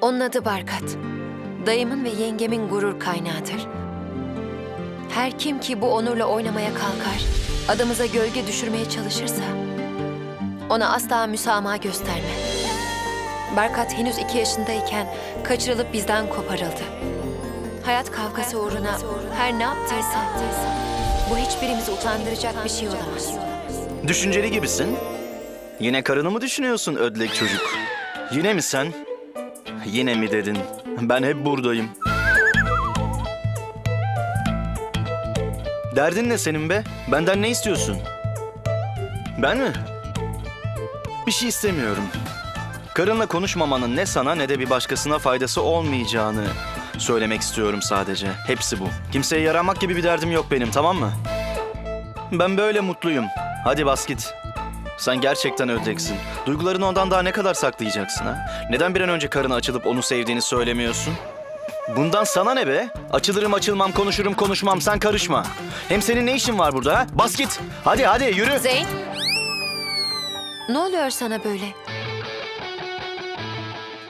Onun adı Barkat. Dayımın ve yengemin gurur kaynağıdır. Her kim ki bu onurla oynamaya kalkar, adımıza gölge düşürmeye çalışırsa, ona asla müsamaha gösterme. Barkat henüz iki yaşındayken kaçırılıp bizden koparıldı. Hayat kavgası uğruna her ne yaptıysa, bu hiçbirimizi utandıracak bir şey olamaz. Düşünceli gibisin. Yine karını mı düşünüyorsun ödlek çocuk? Yine mi sen? Yine mi dedin? Ben hep buradayım. Derdin ne senin be? Benden ne istiyorsun? Ben mi? Bir şey istemiyorum. Karınla konuşmamanın ne sana ne de bir başkasına faydası olmayacağını söylemek istiyorum sadece. Hepsi bu. Kimseye yaramak gibi bir derdim yok benim tamam mı? Ben böyle mutluyum. Hadi bas git. Sen gerçekten öleceksin. Duygularını ondan daha ne kadar saklayacaksın ha? Neden bir an önce karına açılıp onu sevdiğini söylemiyorsun? Bundan sana ne be? Açılırım açılmam, konuşurum konuşmam, sen karışma. Hem senin ne işin var burada ha? Bas git. Hadi hadi yürü. Zeyn! Ne oluyor sana böyle?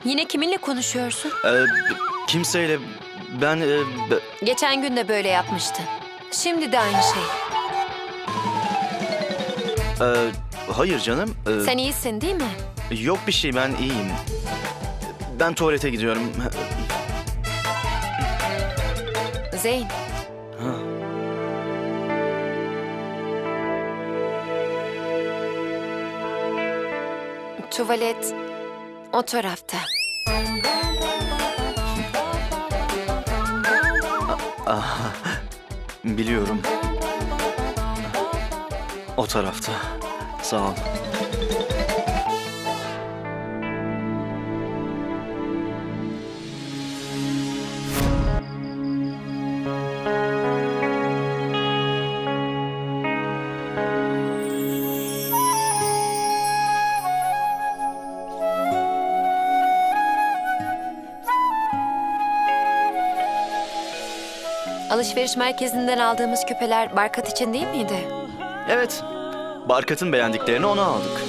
Yine kiminle konuşuyorsun? Ee, kimseyle ben... e, b- Geçen gün de böyle yapmıştın. Şimdi de aynı şey. e, hayır canım. e, Sen iyisin değil mi? Yok bir şey ben iyiyim. Ben tuvalete gidiyorum. Zeyn, Ha. tuvalet o tarafta. Biliyorum. O tarafta. Sağ ol. Alışveriş merkezinden aldığımız küpeler Barkat için değil miydi? Evet. Barkat'ın beğendiklerini ona aldık.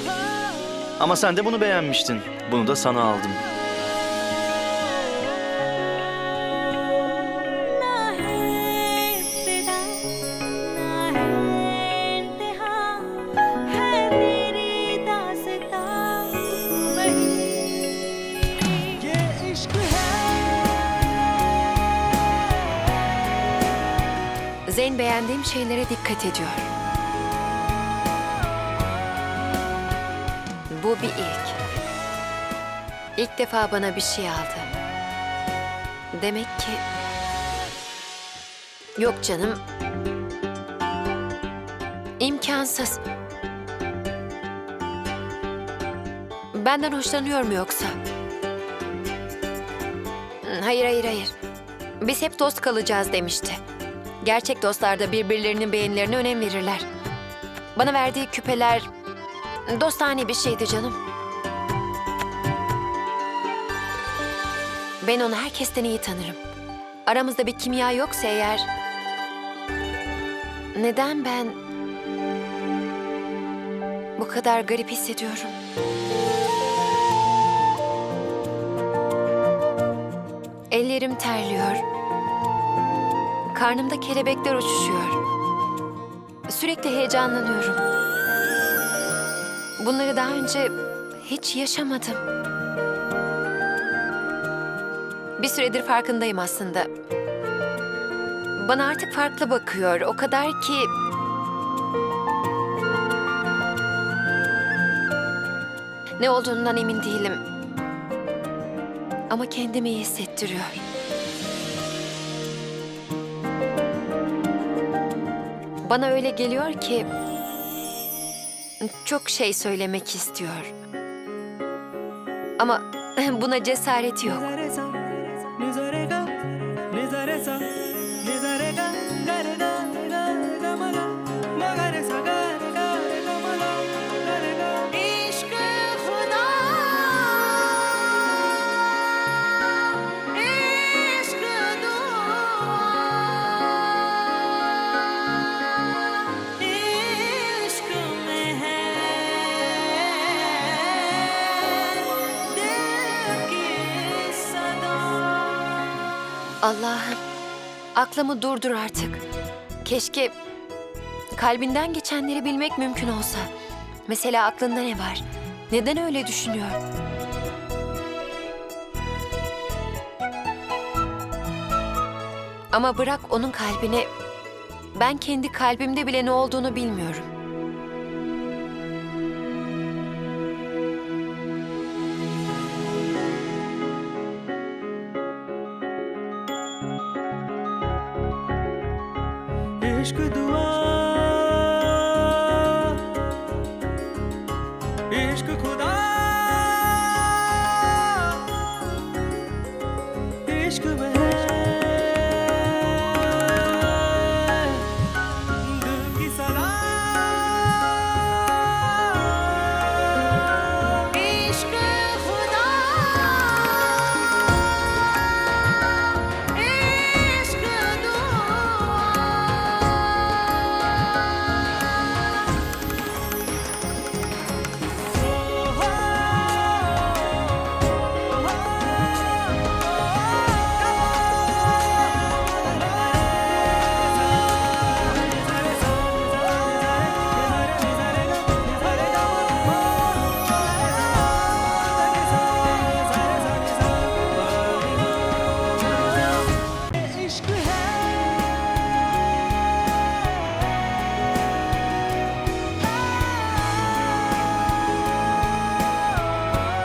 Ama sen de bunu beğenmiştin. Bunu da sana aldım. Zeyn beğendiğim şeylere dikkat ediyor. Bu bir ilk. İlk defa bana bir şey aldı. Demek ki... Yok canım. İmkansız. Benden hoşlanıyor mu yoksa? Hayır, hayır, hayır. Biz hep dost kalacağız demişti. Gerçek dostlar da birbirlerinin beğenilerine önem verirler. Bana verdiği küpeler dostane bir şeydi canım. Ben onu herkesten iyi tanırım. Aramızda bir kimya yoksa eğer... Neden ben... Bu kadar garip hissediyorum? Ellerim terliyor. Karnımda kelebekler uçuşuyor. Sürekli heyecanlanıyorum. Bunları daha önce hiç yaşamadım. Bir süredir farkındayım aslında. Bana artık farklı bakıyor. O kadar ki... Ne olduğundan emin değilim. Ama kendimi iyi hissettiriyor. Bana öyle geliyor ki çok şey söylemek istiyor. Ama buna cesareti yok. Allah'ım, aklımı durdur artık. Keşke kalbinden geçenleri bilmek mümkün olsa. Mesela aklında ne var? Neden öyle düşünüyor? Ama bırak onun kalbini. Ben kendi kalbimde bile ne olduğunu bilmiyorum. इश्क दुआ इश्क खुदा